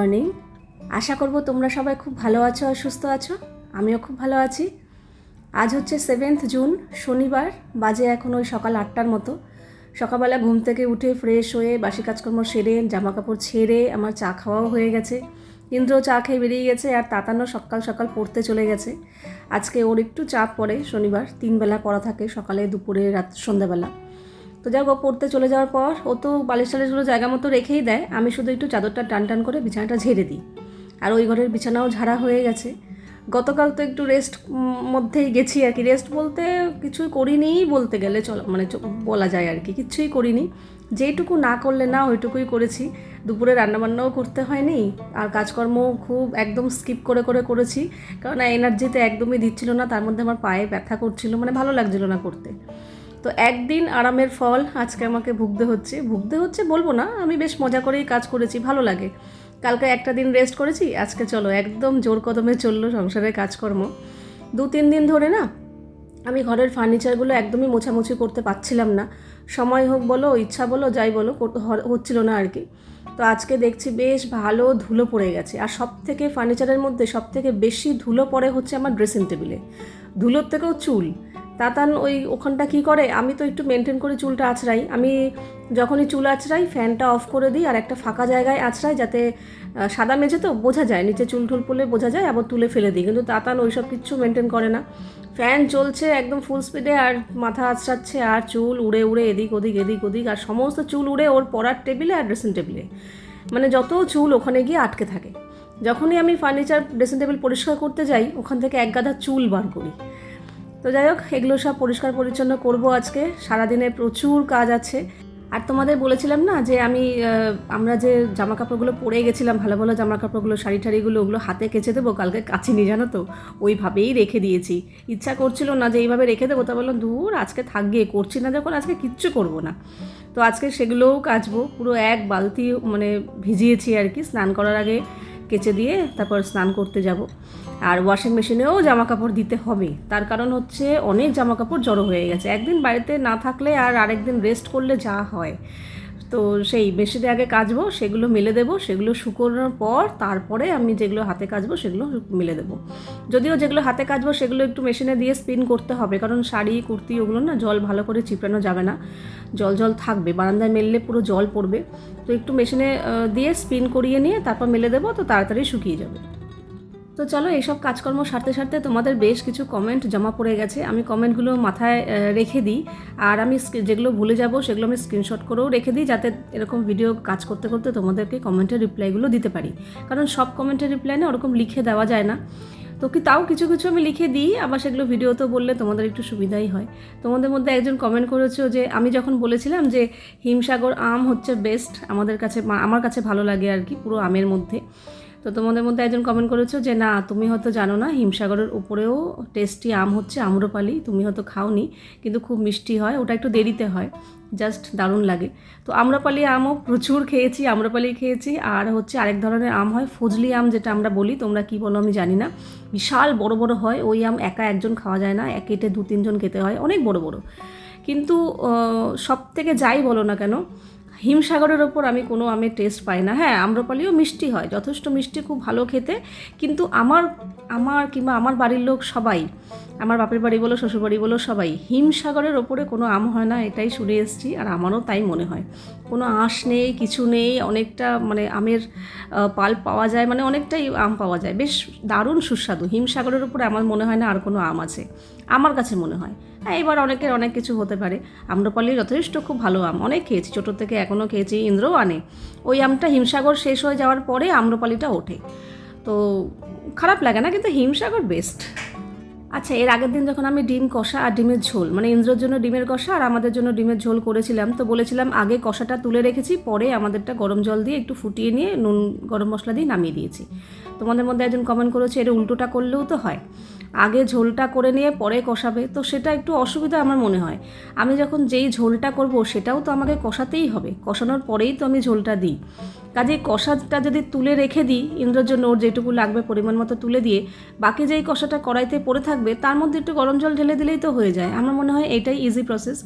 Morning আশা করব তোমরা সবাই খুব ভালো আছো আর সুস্থ আছো। আমিও খুব ভালো আছি। আজ হচ্ছে সেভেন্থ জুন শনিবার, বাজে এখন ওই সকাল আটটার মতো। সকালবেলা ঘুম থেকে উঠে ফ্রেশ হয়ে বাসি কাজকর্ম সেরে জামা কাপড় ছেড়ে আমার চা খাওয়াও হয়ে গেছে। ইন্দ্র চা খেয়ে বেরিয়ে গেছে আর তাতানো সকাল সকাল পড়তে চলে গেছে। আজকে ওর একটু চাপ পড়ে শনিবার, তিনবেলা পড়া থাকে সকালে, দুপুরে, রাত, সন্ধ্যাবেলা। তো যাক হোক পড়তে চলে যাওয়ার পর ও তো বালিশ টালিশগুলো জায়গা মতো রেখেই দেয়। আমি শুধু একটু চাদরটা টান টান করে বিছানাটা ঝেড়ে দিই। আর ওই ঘরের বিছানাও ঝাড়া হয়ে গেছে। গতকাল তো একটু রেস্ট মধ্যেই গেছি আর কি। রেস্ট বলতে কিছুই করিনি বলতে গেলে চল মানে বলা যায় আর কি। কিছুই করিনি। যেইটুকু না করলে না ওইটুকুই করেছি। দুপুরে রান্নাবান্নাও করতে হয়নি। আর কাজকর্ম খুব একদম স্কিপ করে করে করেছি। কারণ এনার্জিতে একদমই দিচ্ছিল না। তার মধ্যে আমার পায়ে ব্যথা করছিল। মানে ভালো লাগছিল না করতে। তো একদিন আরামের ফল আজকে আমাকে ভুগতে হচ্ছে। ভুগতে হচ্ছে বলব না, আমি বেশ মজা করেই কাজ করেছি, ভালো লাগে। কালকে একটা দিন রেস্ট করেছি, আজকে চলো একদম জোর কদমে চলল সংসারের কাজকর্ম। দু তিন দিন ধরে না, আমি ঘরের ফার্নিচারগুলো একদমই মোছামুছি করতে পারছিলাম না। সময় হোক বলো, ইচ্ছা বলো, যাই বলো হচ্ছিল না আর কি। তো আজকে দেখছি বেশ ভালো ধুলো পড়ে গেছে। আর সব থেকে ফার্নিচারের মধ্যে সব থেকে বেশি ধুলো পড়ে হচ্ছে আমার ড্রেসিং টেবিলে ধুলোর থেকেও চুল। তাতান ওই ওখানটা কি করে? আমি তো একটু মেনটেন করে চুলটা আঁচড়াই আমি যখনই চুল আঁচড়াই ফ্যানটা অফ করে দিই আর একটা ফাঁকা জায়গায় আঁচড়াই যাতে সাদা মেঝে তো বোঝা যায়, নিচে চুল টুল পড়লে বোঝা যায়, আবার তুলে ফেলে দিই। কিন্তু তাতান ওই সব কিচ্ছু মেনটেন করে না। ফ্যান চলছে একদম ফুল স্পিডে আর মাথা আঁচড়াচ্ছে আর চুল উড়ে উড়ে এদিক ওদিক এদিক ওদিক আর সমস্ত চুল উড়ে ওর পড়ার টেবিলে আর ড্রেসিং টেবিলে মানে যত চুল ওখানে গিয়ে আটকে থাকে। যখনই আমি ফার্নিচার ড্রেসিং টেবিল পরিষ্কার করতে যাই, ওখান থেকে এক গাদা চুল বার করি। তো যাই হোক, এগুলো সব পরিষ্কার পরিচ্ছন্ন করব আজকে। সারাদিনে প্রচুর কাজ আছে। আর তোমাদের বলেছিলাম না যে আমি আমরা যে জামা কাপড়গুলো পরে গেছিলাম, ভালো ভালো জামা কাপড়গুলো শাড়ি ঠাড়িগুলো, ওগুলো হাতে কেচে দেবো, কালকে কাচিনি, জানো তো? ওইভাবেই রেখে দিয়েছি। ইচ্ছা করছিল না যে এইভাবে রেখে দেবো, তা বললাম দূর আজকে থাকবে করছি না যখন, আজকে কিচ্ছু করব না। তো আজকে সেগুলোও কাচবো, পুরো এক বালতি মানে ভিজিয়েছি আর কি, স্নান করার আগে। কেচে দিয়ে তারপর স্নান করতে যাব। আর ওয়াশিং মেশিনেও জামা কাপড় দিতে হবে। তার কারণ হচ্ছে অনেক জামা কাপড় জড়ো হয়ে গেছে। একদিন বাড়িতে না থাকলে আর আরেকদিন রেস্ট করলে যা হয়। তো সেই মেশিনে আগে কাচবো, সেগুলো মেলে দেবো, সেগুলো শুকোনোর পর তারপরে আমি যেগুলো হাতে কাচবো, সেগুলো মেলে দেবো। যদিও যেগুলো হাতে কাচবো, সেগুলো একটু মেশিনে দিয়ে স্পিন করতে হবে, কারণ শাড়ি, কুর্তি ওগুলো না জল ভালো করে চিপড়ানো যাবে না। জল জল থাকবে, বারান্দায় মেললে পুরো জল পড়বে। তো একটু মেশিনে দিয়ে স্পিন করিয়ে নিয়ে তারপর মেলে দেবো, তো তাড়াতাড়ি শুকিয়ে যাবে। তো চলো, এইসব কাজকর্ম সারতে সারতে তোমাদের বেশ কিছু কমেন্ট জমা পড়ে গেছে। আমি কমেন্টগুলো মাথায় রেখে দিই। আর আমি যেগুলো ভুলে যাব, সেগুলো আমি স্ক্রিনশট করেও রেখে দিই, যাতে এরকম ভিডিও কাজ করতে করতে তোমাদেরকে কমেন্টের রিপ্লাইগুলো দিতে পারি। কারণ সব কমেন্টের রিপ্লাই না ওরকম লিখে দেওয়া যায় না। তো কি, তাও কিছু কিছু আমি লিখে দিই, আবার সেগুলো ভিডিওতেও বললে তোমাদের একটু সুবিধাই হয়। তোমাদের মধ্যে একজন কমেন্ট করেছ যে, আমি যখন বলেছিলাম যে, হিমসাগর আম হচ্ছে বেস্ট আমাদের কাছে আমার কাছে ভালো লাগে আর কি, পুরো আমের মধ্যে। তো তোমাদের মধ্যে একজন কমেন্ট করেছ যে, না, তুমি হয়তো জানো না, হিমসাগরের উপরেও টেস্টি আম হচ্ছে আম্রপালি, তুমি হয়তো খাওনি, কিন্তু খুব মিষ্টি হয়, ওটা একটু দেরিতে হয় জাস্ট দারুণ লাগে। তো আম্রপালি আমও প্রচুর খেয়েছি, আম্রপালি খেয়েছি, আর হচ্ছে আরেক ধরনের আম হয়, ফজলি আম যেটা আমরা বলি, তোমরা কি বলো আমি জানি না। বিশাল বড় বড় হয়, ওই আম একা একজন খাওয়া যায় না, এক কেটে দু তিনজন খেতে হয়, অনেক বড় বড়। কিন্তু সব থেকে যাই বলো না কেন হিমসাগরের ওপর আমি কোনো আমের টেস্ট পাই না। হ্যাঁ আম্রপালিও মিষ্টি হয়, যথেষ্ট মিষ্টি, খুব ভালো খেতে। কিন্তু আমার আমার কিংবা আমার বাড়ির লোক সবাই, আমার বাপের বাড়ি বলো, শ্বশুর বাড়ি বলো, সবাই হিমসাগরের ওপরে কোনো আম হয় না, এটাই শুনে এসেছি আর আমারও তাই মনে হয়। কোনো আঁশ নেই, কিছু নেই, অনেকটা মানে আমের পাল পাওয়া যায় মানে অনেকটাই আম পাওয়া যায়। বেশ দারুণ সুস্বাদু। হিমসাগরের উপরে আমার মনে হয় না আর কোনো আম আছে। আমার কাছে মনে হয়। হ্যাঁ এবার অনেকের অনেক কিছু হতে পারে। আম্রপালি যথেষ্ট খুব ভালো আম, অনেক খেয়েছি ছোটোর থেকে এখনও খেয়েছি, ইন্দ্রও আনে। ওই আমটা হিমসাগর শেষ হয়ে যাওয়ার পরে আম্রপালিটা ওঠে। তো খারাপ লাগে না, কিন্তু হিমসাগর বেস্ট আচ্ছা এর আগের দিন যখন আমি ডিম কষা আর ডিমের ঝোল মানে ইন্দ্রর জন্য ডিমের কষা আর আমাদের জন্য ডিমের ঝোল করেছিলাম, তো বলেছিলাম আগে কষাটা তুলে রেখেছি, পরে আমাদেরটা গরম জল দিয়ে একটু ফুটিয়ে নিয়ে নুন, গরম মশলা দিয়ে নামিয়ে দিয়েছি। তোমাদের মধ্যে একজন কমেন্ট করেছে, এর উল্টোটা করলেও তো হয়। আগে ঝোলটা করে নিয়ে পরে কষাবে, তো সেটা একটু অসুবিধা আমার মনে হয়। আমি যখন যেই ঝোলটা করব, সেটাও তো আমাকে কষাতেই হবে। কষানোর পরেই তো আমি ঝোলটা দিই। কাজে কষাটা যদি তুলে রেখে দিই, ইন্দ্রর জন্য ওর যেটুকু লাগবে পরিমাণ মতো তুলে দিয়ে, বাকি যেই কষাটা কড়াইতে পড়ে থাকবে, তার মধ্যে একটু গরম জল ঢেলে দিলেই তো হয়ে যায়। আমার মনে হয় এটাই ইজি প্রসেস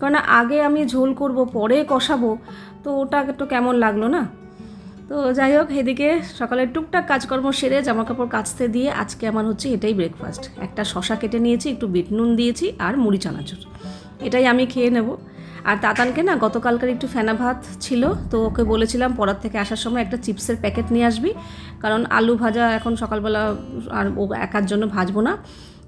কারণ আগে আমি ঝোল করব, পরে কষাবো, তো ওটা একটু কেমন লাগল না? তো যাই হোক, এদিকে সকালে টুকটাক কাজকর্ম সেরে জামা কাপড় কাচতে দিয়ে আজকে আমার হচ্ছে এটাই ব্রেকফাস্ট একটা শশা কেটে নিয়েছি, একটু বিট নুন দিয়েছি আর মুড়ি চানাচুর। এটাই আমি খেয়ে নেব। আর তাতানকে না গতকালকার একটু ফেনা ভাত ছিল, তো ওকে বলেছিলাম পড়ার থেকে আসার সময় একটা চিপসের প্যাকেট নিয়ে আসবি। কারণ আলু ভাজা এখন সকালবেলা আর ও একার জন্য ভাজবো না।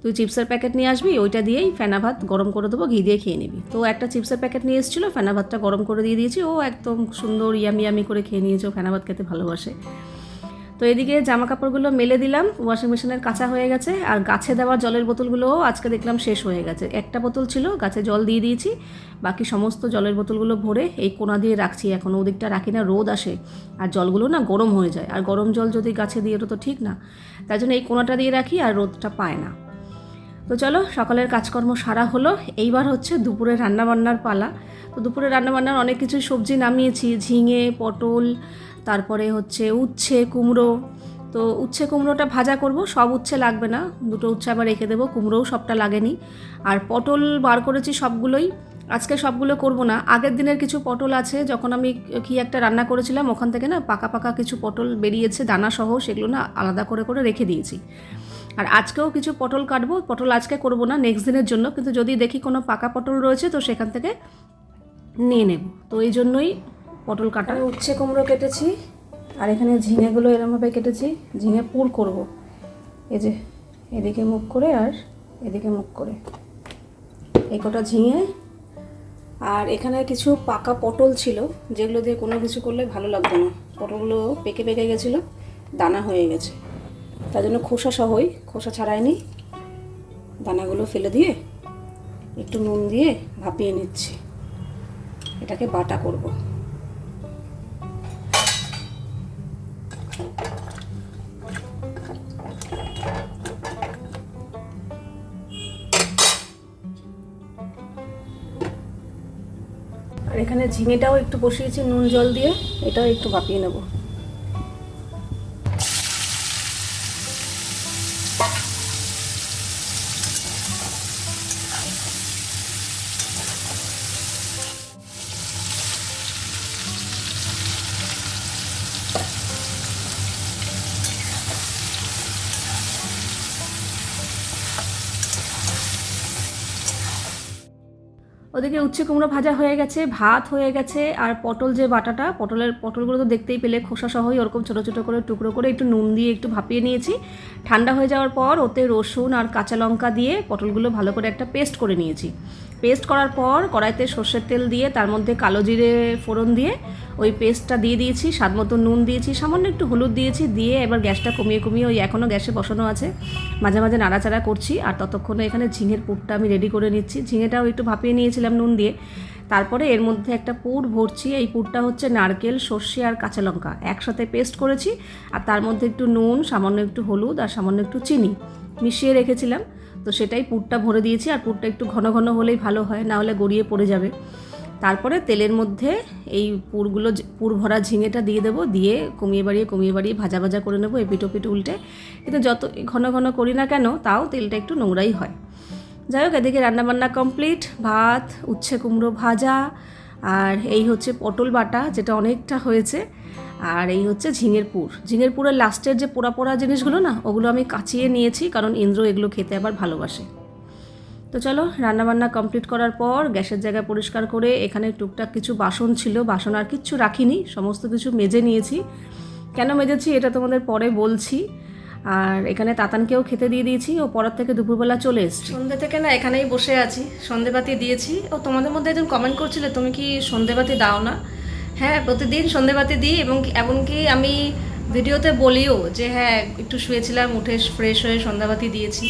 তুই চিপসের প্যাকেট নিয়ে আসবি, ওইটা দিয়েই ফেনা ভাত গরম করে দেবো, ঘি দিয়ে খেয়ে নিবি। তো একটা চিপসের প্যাকেট নিয়ে এসেছিল, ফেনা ভাতটা গরম করে দিয়ে দিয়েছি, ও একদম সুন্দর ইয়ামি ইয়ামি করে খেয়ে নিয়েছে, ও ফেনা ভাত খেতে ভালোবাসে। তো এদিকে জামা কাপড়গুলো মেলে দিলাম ওয়াশিং মেশিনের কাঁচা হয়ে গেছে, আর গাছে দেওয়া জলের বোতলগুলোও আজকে দেখলাম শেষ হয়ে গেছে। একটা বোতল ছিল, গাছে জল দিয়ে দিয়েছি, বাকি সমস্ত জলের বোতলগুলো ভরে এই কোনা দিয়ে রাখছি এখন, ওদিকটা রাখি না, রোদ আসে, আর জলগুলো না গরম হয়ে যায়, আর গরম জল যদি গাছে দিয়ে তো ঠিক না তাই জন্য এই কোনাটা দিয়ে রাখি, আর রোদটা পায় না। তো চলো, সকালের কাজকর্ম সারা হলো। এইবার হচ্ছে দুপুরে রান্নাবান্নার পালা। তো দুপুরে রান্নাবান্নার অনেক কিছু সবজি নামিয়েছি, ঝিঙে, পটল, তারপরে হচ্ছে উচ্ছে, কুমড়ো। তো উচ্ছে, কুমড়োটা ভাজা করব, সব উচ্ছে লাগবে না। দুটো উচ্ছে আবার রেখে দেবো, কুমড়োও সবটা লাগেনি। আর পটল বার করেছি সবগুলোই। আজকে সবগুলো করব না। আগের দিনের কিছু পটল আছে, যখন আমি কি একটা রান্না করেছিলাম, ওখান থেকে না পাকা পাকা কিছু পটল বেরিয়েছে দানা সহ সেগুলো না আলাদা করে করে রেখে দিয়েছি। আর আজকেও কিছু পটল কাটবো, পটল আজকে করব না নেক্সট দিনের জন্য। কিন্তু যদি দেখি কোনো পাকা পটল রয়েছে, তো সেখান থেকে নিয়ে নেব। তো এই জন্যই পটল কাটা। উচ্ছে কুমড়ো কেটেছি, আর এখানে ঝিঙেগুলো এরমভাবে কেটেছি, ঝিঙে পুর করব। এই যে, এদিকে মুখ করে আর এদিকে মুখ করে। এই কটা ঝিঙে, আর এখানে কিছু পাকা পটল ছিল, যেগুলো দিয়ে কোনো কিছু করলে ভালো লাগতো না। পটলগুলো পেকে পেকে গেছিল, দানা হয়ে গেছে। তার জন্য খোসা সহই খোসা ছাড়াইনি দানাগুলো ফেলে দিয়ে একটু নুন দিয়ে ভাপিয়ে নিচ্ছি। এটাকে বাটা করব। আর এখানে ঝিঙেটাও একটু বসিয়েছি নুন জল দিয়ে, এটাও একটু ভাপিয়ে নেব। ওদিকে উচ্ছে কুমড়ো ভাজা হয়ে গেছে, ভাত হয়ে গেছে, আর পটল যে বাটাটা, পটলের পটলগুলো তো দেখতেই পেলে, খোসা সহই ওরকম ছোটো ছোটো করে টুকরো করে একটু নুন দিয়ে একটু ভাপিয়ে নিয়েছি। ঠান্ডা হয়ে যাওয়ার পর ওতে রসুন আর কাঁচা লঙ্কা দিয়ে পটলগুলো ভালো করে একটা পেস্ট করে নিয়েছি। পেস্ট করার পর কড়াইতে সর্ষের তেল দিয়ে, তার মধ্যে কালো জিরে ফোড়ন দিয়ে ওই পেস্টটা দিয়ে দিয়েছি, স্বাদ মতো নুন দিয়েছি, সামান্য একটু হলুদ দিয়েছি, দিয়ে এবার গ্যাসটা কমিয়ে কমিয়ে ওই এখনও গ্যাসে বসানো আছে। মাঝে মাঝে নাড়াচাড়া করছি, আর ততক্ষণে এখানে ঝিঙের পুরটা আমি রেডি করে নিচ্ছি। ঝিঙেটাও একটু ভাপিয়ে নিয়েছিলাম নুন দিয়ে। তারপরে এর মধ্যে একটা পুর ভরছি, এই পুরটা হচ্ছে নারকেল, সর্ষে আর কাঁচা লঙ্কা। একসাথে পেস্ট করেছি, আর তার মধ্যে একটু নুন, সামান্য একটু হলুদ, আর সামান্য একটু চিনি মিশিয়ে রেখেছিলাম। তো সেটাই পুরটা ভরে দিয়েছি আর পুরটা একটু ঘন ঘন হলেই ভালো হয়, না হলে গড়িয়ে পড়ে যাবে। তারপরে তেলের মধ্যে এই পুরগুলো পুর ভরা ঝিঙেটা দিয়ে দেবো, দিয়ে কমিয়ে বাড়িয়ে কমিয়ে বাড়িয়ে ভাজা ভাজা করে নেব এপিটো পিটো উল্টে। কিন্তু যত ঘন ঘন করি না কেন, তাও তেলটা একটু নোংরাই হয়। যাই হোক, এদিকে রান্নাবান্না কমপ্লিট, ভাত, উচ্ছে কুমড়ো ভাজা, আর এই হচ্ছে পটল বাটা, যেটা অনেকটা হয়েছে। আর এই হচ্ছে ঝিঙের পুর। ঝিঙের পুরের লাস্টের যে পোড়া পোড়া জিনিসগুলো না, ওগুলো আমি কাচিয়ে নিয়েছি কারণ ইন্দ্র এগুলো খেতে আবার ভালোবাসে। তো চলো, রান্নাবান্না কমপ্লিট করার পর গ্যাসের জায়গা পরিষ্কার করে এখানে টুকটাক কিছু বাসন ছিল, বাসন আর কিচ্ছু রাখিনি, সমস্ত কিছু মেজে নিয়েছি। কেন মেজেছি এটা তোমাদের পরে বলছি। আর এখানে তাতানকেও খেতে দিয়ে দিয়েছি, ও পরার থেকে দুপুরবেলা চলে এসছি। সন্ধ্যে থেকে না এখানেই বসে আছি, সন্ধেবাতি দিয়েছি। ও তোমাদের মধ্যে একজন কমেন্ট করছিলে, তুমি কি সন্ধেবাতি দাও না হ্যাঁ প্রতিদিন সন্ধেবাতি দিই এবং এমনকি আমি ভিডিওতে বলিও যে হ্যাঁ একটু শুয়েছিলাম, উঠে ফ্রেশ হয়ে সন্ধ্যাবাতি দিয়েছি।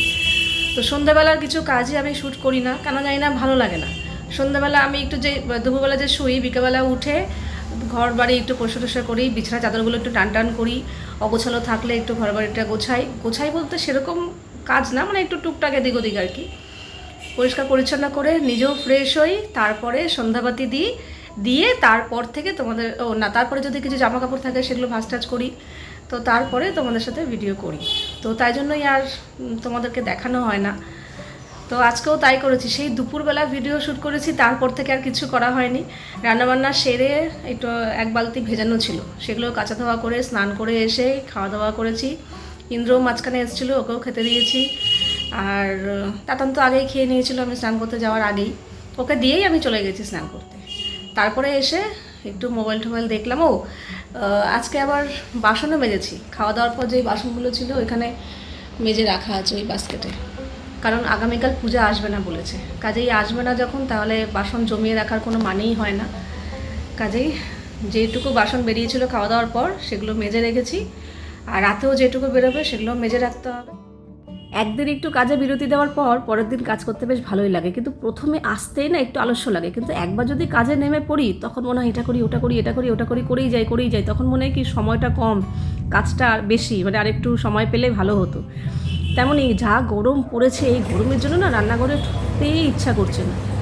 তো সন্ধ্যাবেলার কিছু কাজই আমি শ্যুট করি না, কেন জানি না ভালো লাগে না। সন্ধ্যাবেলা আমি একটু যে দুপুরবেলা যে শুই, বিকেলবেলা উঠে ঘর বাড়ি একটু পরিষ্কার টরিষ্কার করি, বিছানা চাদরগুলো একটু টান টান করি, অগোছালো থাকলে একটু ঘর বাড়িটা গোছাই। গোছাই বলতে সেরকম কাজ না মানে একটু টুকটাক এদিক ওদিক আর কি। পরিষ্কার পরিচ্ছন্ন করে নিজেও ফ্রেশ হই, তারপরে সন্ধ্যাবাতি দিই। দিয়ে তারপর থেকে তোমাদের, ও না, তারপরে যদি কিছু জামা কাপড় থাকে সেগুলো ভাজ টাজ করি। তো তারপরে তোমাদের সাথে ভিডিও করি। তো তাই জন্যই আর তোমাদেরকে দেখানো হয় না। তো আজকেও তাই করেছি। সেই দুপুরবেলা ভিডিও শ্যুট করেছি, তারপর থেকে আর কিছু করা হয়নি। রান্নাবান্না সেরে একটু, এক বালতি ভেজানো ছিল। সেগুলো কাঁচা ধোয়া করে, স্নান করে এসে খাওয়া দাওয়া করেছি। ইন্দ্রও মাঝখানে এসেছিল, ওকেও খেতে দিয়েছি। আর তাতান তো আগেই খেয়ে নিয়েছিল, আমি স্নান করতে যাওয়ার আগেই। ওকে দিয়েই আমি চলে গেছি স্নান করতে। তারপরে এসে একটু মোবাইল টোবাইল দেখলাম, ও আজকে আবার বাসনও মেজেছি। খাওয়া দাওয়ার পর যে বাসনগুলো ছিল ওইখানে মেজে রাখা আছে ওই বাস্কেটে কারণ আগামীকাল পূজা আসবে না বলেছে। কাজেই আসবে না যখন, তাহলে বাসন জমিয়ে রাখার কোনো মানেই হয় না। কাজেই যেটুকু বাসন বেরিয়েছিল খাওয়া দাওয়ার পর, সেগুলো মেজে রেখেছি। আর রাতেও যেটুকু বেরোবে সেগুলো মেজে রাখতে হবে। একদিন একটু কাজে বিরতি দেওয়ার পর পরের দিন কাজ করতে বেশ ভালোই লাগে। কিন্তু প্রথমে আসতেই না একটু আলস্য লাগে। কিন্তু একবার যদি কাজে নেমে পড়ি, তখন মনে হয় এটা করি, ওটা করি, এটা করি, ওটা করি, করেই যাই করেই যাই। তখন মনে হয় কি সময়টা কম, কাজটা আর বেশি মানে আরেকটু সময় পেলে ভালো হতো। তেমনই যা গরম পড়েছে, এই গরমের জন্য না রান্নাঘরে ঠকতেই ইচ্ছা করছে না।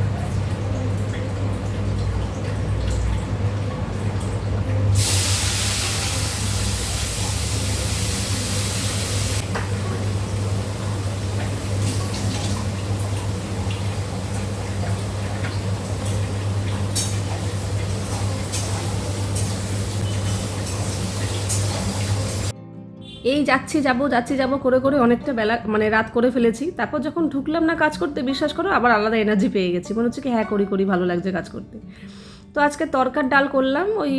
এই যাচ্ছি, যাব যাচ্ছি, যাব, করে করে অনেকটা বেলা মানে রাত করে ফেলেছি। তারপর যখন ঢুকলাম না কাজ করতে, বিশ্বাস করো আবার আলাদা এনার্জি পেয়ে গেছি। মনে হচ্ছে কি হ্যাঁ করি করি, ভালো লাগছে কাজ করতে। তো আজকে তরকার ডাল করলাম, ওই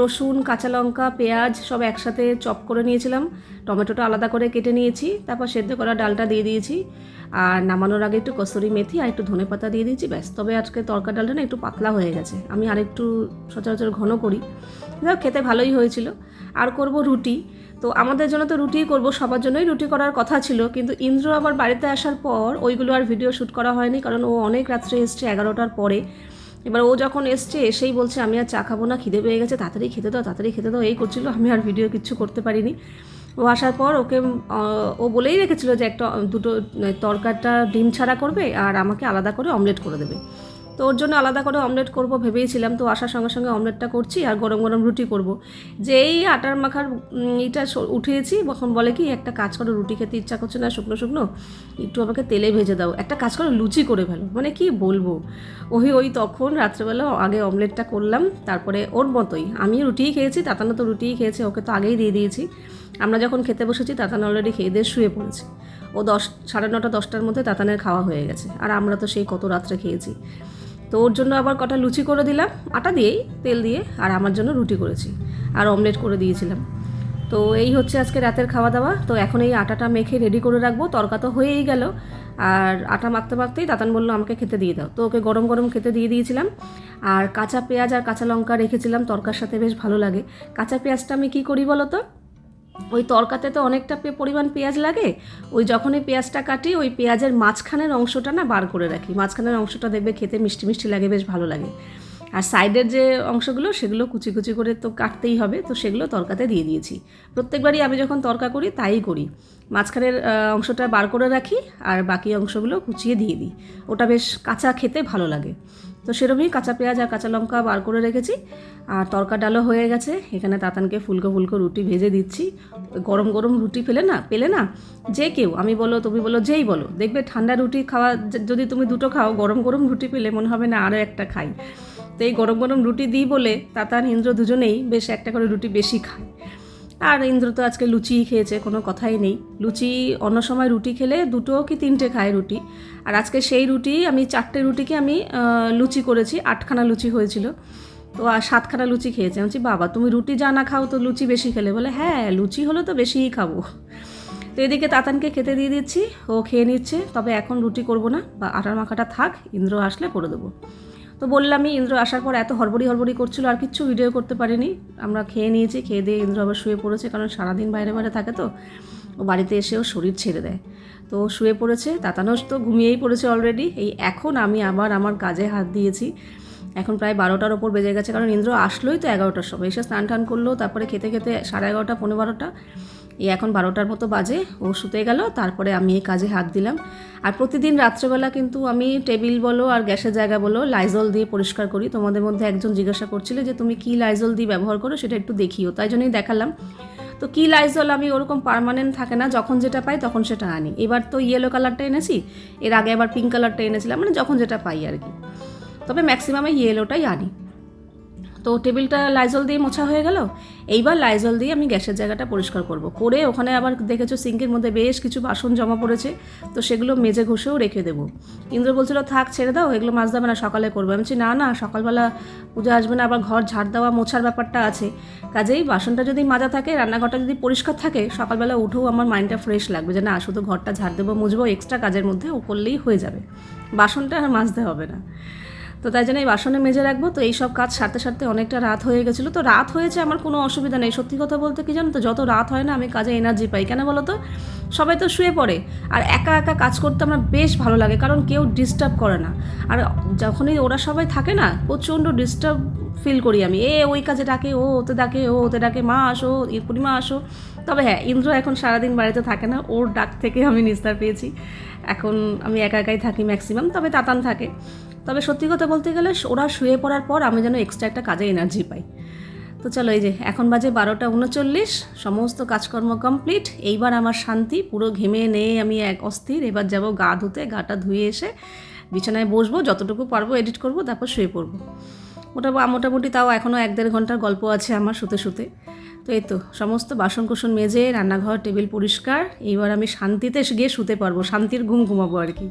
রসুন, কাঁচা লঙ্কা, পেঁয়াজ সব একসাথে চপ করে নিয়েছিলাম। টমেটোটা আলাদা করে কেটে নিয়েছি, তারপর সেদ্ধ করা ডালটা দিয়ে দিয়েছি। আর নামানোর আগে একটু কসুরি মেথি আর একটু ধনে পাতা দিয়ে দিয়েছি, ব্যাস। তবে আজকে তরকার ডালটা না একটু পাতলা হয়ে গেছে। আমি আরেকটু সচরাচর ঘন করি। যাই খেতে ভালোই হয়েছিল। আর করব রুটি। তো আমাদের জন্য তো রুটিই করব, সবার জন্যই রুটি করার কথা ছিল। কিন্তু ইন্দ্র আবার বাড়িতে আসার পর ওইগুলো আর ভিডিও শ্যুট করা হয়নি, কারণ ও অনেক রাত্রে এসছে এগারোটার পরে। এবার ও যখন এসছে, এসেই বলছে, আমি আর চা খাব না, খিদে পেয়ে গেছে, তাড়াতাড়ি খেতে দাও, তাড়াতাড়ি খেতে দাও। এই করছিল, আমি আর ভিডিও কিচ্ছু করতে পারিনি। ও আসার পর ওকে ও বলেই রেখেছিল যে একটা, দুটো, তরকারটা ডিম ছাড়া করবে আর আমাকে আলাদা করে অমলেট করে দেবে। তো ওর জন্য আলাদা করে অমলেট করব ভেবেইছিলাম, তো আসার সঙ্গে সঙ্গে অমলেটটা করছি আর গরম গরম রুটি করব। যেই আটার মাখার এটা উঠিয়েছি, তখন বলে কি, একটা কাজ করো, রুটি খেতে ইচ্ছা করছে না, শুকনো শুকনো, একটু আমাকে তেলে ভেজে দাও। একটা কাজ করো, লুচি করে ফেলো। মানে কি বলব? ওই ওই তখন রাত্রেবেলা আগে অমলেটটা করলাম, তারপরে ওর মতোই। আমি রুটিই খেয়েছি, তাতানো তো রুটিই খেয়েছে, ওকে তো আগেই দিয়ে দিয়েছি। আমরা যখন খেতে বসেছি, তাতান অলরেডি খেয়ে দিয়ে শুয়ে পড়েছে। ও দশ, সাড়ে নটা, দশটার মধ্যে তাতানের খাওয়া হয়ে গেছে। আর আমরা তো সেই কত রাত্রে খেয়েছি। তো ওর জন্য আবার কটা লুচি করে দিলাম, আটা দিয়েই তেল দিয়ে, আর আমার জন্য রুটি করেছি, আর অমলেট করে দিয়েছিলাম। তো এই হচ্ছে আজকে রাতের খাওয়া দাওয়া, তো এখন এই আটাটা মেখে রেডি করে রাখব, তরকা তো হয়েই গেল, আর আটা মাখতে মাখতেই তাতান বলল, আমাকে খেতে দিয়ে দাও। তো ওকে গরম গরম খেতে দিয়ে দিয়েছিলাম, আর কাঁচা পেঁয়াজ আর কাঁচা লঙ্কা রেখেছিলাম, তরকার সাথে বেশ ভালো লাগে। কাঁচা পেঁয়াজটা আমি কী করি বলো তো? ওই তরকাতে তো অনেকটা পরিমাণ পেঁয়াজ লাগে, ওই যখনই পেঁয়াজটা কাটি, ওই পেঁয়াজের মাঝখানের অংশটা না বার করে রাখি। মাঝখানের অংশটা দেখবে খেতে মিষ্টি মিষ্টি লাগে, বেশ ভালো লাগে। আর সাইডের যে অংশগুলো, সেগুলো কুচি কুচি করে তো কাটতেই হবে, তো সেগুলো তরকাতে দিয়ে দিয়েছি। প্রত্যেকবারই আমি যখন তরকা করি, তাই করি। মাঝখানের অংশটা বার করে রাখি আর বাকি অংশগুলো কুচিয়ে দিয়ে দিই। ওটা বেশ কাঁচা খেতে ভালো লাগে। তো সেরকমই কাঁচা পেঁয়াজ আর কাঁচা লঙ্কা বার করে রেখেছি। আর তরকা ডালও হয়ে গেছে। এখানে তাতানকে ফুলকো ফুলকো রুটি ভেজে দিচ্ছি। গরম গরম রুটি পেলে না পেলে না? যে কেউ, আমি বলো, তুমি বলো, যেই বলো। দেখবে ঠান্ডা রুটি খাওয়া, যদি তুমি দুটো খাও, গরম গরম রুটি পেলে মনে হবে না আরও একটা খাই। তো এই গরম গরম রুটি দিই বলে তাতান ইন্দ্র দুজনেই বেশ একটা করে রুটি বেশি খায়। আর ইন্দ্র তো আজকে লুচিই খেয়েছে, কোনো কথাই নেই। লুচি অন্য সময় রুটি খেলে দুটো কি তিনটে খায় রুটি। আর আজকে সেই রুটি, আমি চারটে রুটিকে আমি লুচি করেছি, আটখানা লুচি হয়েছিল। তো আর সাতখানা লুচি খেয়েছে। আমি বলছি, বাবা, তুমি রুটি যা না খাও তো লুচি বেশি খেলে। বলে হ্যাঁ লুচি হলে তো বেশিই খাব। তো এদিকে তাতানকে খেতে দিয়ে দিচ্ছি, ও খেয়ে নিচ্ছে। তবে এখন রুটি করব না, বা আটার মাখাটা থাক, ইন্দ্র আসলে করে দেবো। তো বললামই ইন্দ্র আসার পর এত হড়বড়ি হড়বড়ি করছিল, আর কিচ্ছু ভিডিও করতে পারিনি। আমরা খেয়ে নিয়েছি, খেয়ে দিয়ে ইন্দ্র আবার শুয়ে পড়েছে, কারণ সারাদিন বাইরে বাইরে থাকে তো। ও বাড়িতে এসেও শরীর ছেড়ে দেয়। তো শুয়ে পড়েছে, তাতানোস তো ঘুমিয়েই পড়েছে অলরেডি এই এখন আমি আবার আমার কাজে হাত দিয়েছি। এখন প্রায় বারোটার ওপর বেজে গেছে, কারণ ইন্দ্র আসলোই তো এগারোটার সময়। এসে স্নান টান করল, তারপরে খেতে খেতে সাড়ে এগারোটা পনেরো বারোটা। এই এখন বারোটার মতো বাজে, ও শুতে গেল, তারপরে আমি এই কাজে হাত দিলাম। আর প্রতিদিন রাত্রেবেলা কিন্তু আমি টেবিল বলো আর গ্যাসের জায়গা বলো লাইজল দিয়ে পরিষ্কার করি। তোমাদের মধ্যে একজন জিজ্ঞাসা করছিলে যে, তুমি কি লাইজল দিয়ে ব্যবহার করো? সেটা একটু দেখিও। তাই জন্যই দেখালাম। তো কী লাইজল আমি ওরকম পার্মানেন্ট থাকে না, যখন যেটা পাই তখন সেটা আনি। এবার তো ইয়েলো কালারটা এনেছি, এর আগে আবার পিঙ্ক কালারটা এনেছিলাম মানে যখন যেটা পাই আর কি। তবে ম্যাক্সিমামে ইয়েলোটাই আনি। তো টেবিলটা লাইজল দিয়ে মোছা হয়ে গেল। এইবার লাইজল দিয়ে আমি গ্যাসের জায়গাটা পরিষ্কার করব। করে ওখানে আবার দেখেছ সিঙ্কের মধ্যে বেশ কিছু বাসন জমা পড়েছে, তো সেগুলো মেজে ঘষেও রেখে দেবো। ইন্দ্র বলছিল, থাক, ছেড়ে দাও, এগুলো মাছ দেবে না, সকালে করব। আমি বলছি, না না, সকালবেলা পুজো আসবে না, আবার ঘর ঝাড় দেওয়া, মোছার ব্যাপারটা আছে। কাজেই বাসনটা যদি মাজা থাকে, রান্নাঘরটা যদি পরিষ্কার থাকে, সকালবেলা উঠেও আমার মাইন্ডটা ফ্রেশ লাগবে যে, না, শুধু ঘরটা ঝাড় দেবো, মুছবো, এক্সট্রা কাজের মধ্যে ও করলেই হয়ে যাবে। বাসনটা আর মাজতে হবে না। তো তাই জন্য এই বাসনে মেজে রাখব। তো এই সব কাজ সারতে সারতে অনেকটা রাত হয়ে গেছিল। তো রাত হয়েছে আমার কোনো অসুবিধা নেই। সত্যি কথা বলতে কি জানো তো, যত রাত হয় না আমি কাজে এনার্জি পাই। কেন বলো তো? সবাই তো শুয়ে পড়ে। আর একা একা কাজ করতে আমার বেশ ভালো লাগে, কারণ কেউ ডিস্টার্ব করে না। আর যখনই ওরা সবাই থাকে না, প্রচণ্ড ডিস্টার্ব ফিল করি আমি। এ, ওই কাজে ডাকে, ও, ওতে ডাকে, ও, ওতে ডাকে, মা আসো পূর্ণিমা আসো। তবে হ্যাঁ ইন্দ্র এখন সারাদিন বাড়িতে থাকে না। ওর ডাক থেকে আমি নিস্তার পেয়েছি। এখন আমি একা একাই থাকি ম্যাক্সিমাম তবে তাতান থাকে। তবে সত্যি কথা বলতে গেলে ওরা শুয়ে পড়ার পর আমি যেন এক্সট্রা একটা কাজে এনার্জি পাই। তো চলো এই যে, এখন বাজে বারোটা উনচল্লিশ, সমস্ত কাজকর্ম কমপ্লিট এইবার আমার শান্তি, পুরো ঘেমে নেয়ে আমি এক অস্থির। এবার যাব গা ধুতে, গাটা ধুয়ে এসে বিছানায় বসবো, যতটুকু পারব এডিট করব, তারপর শুয়ে পড়ব। মোটামুটি মোটামুটি তাও এখনও এক দেড় ঘণ্টার গল্প আছে আমার শুতে শুতে। তো এই তো, সমস্ত বাসন কুসন মেজে, রান্নাঘর, টেবিল পরিষ্কার। এইবার আমি শান্তিতে গিয়ে শুতে পারব, শান্তির ঘুম ঘুমাবো আর কি।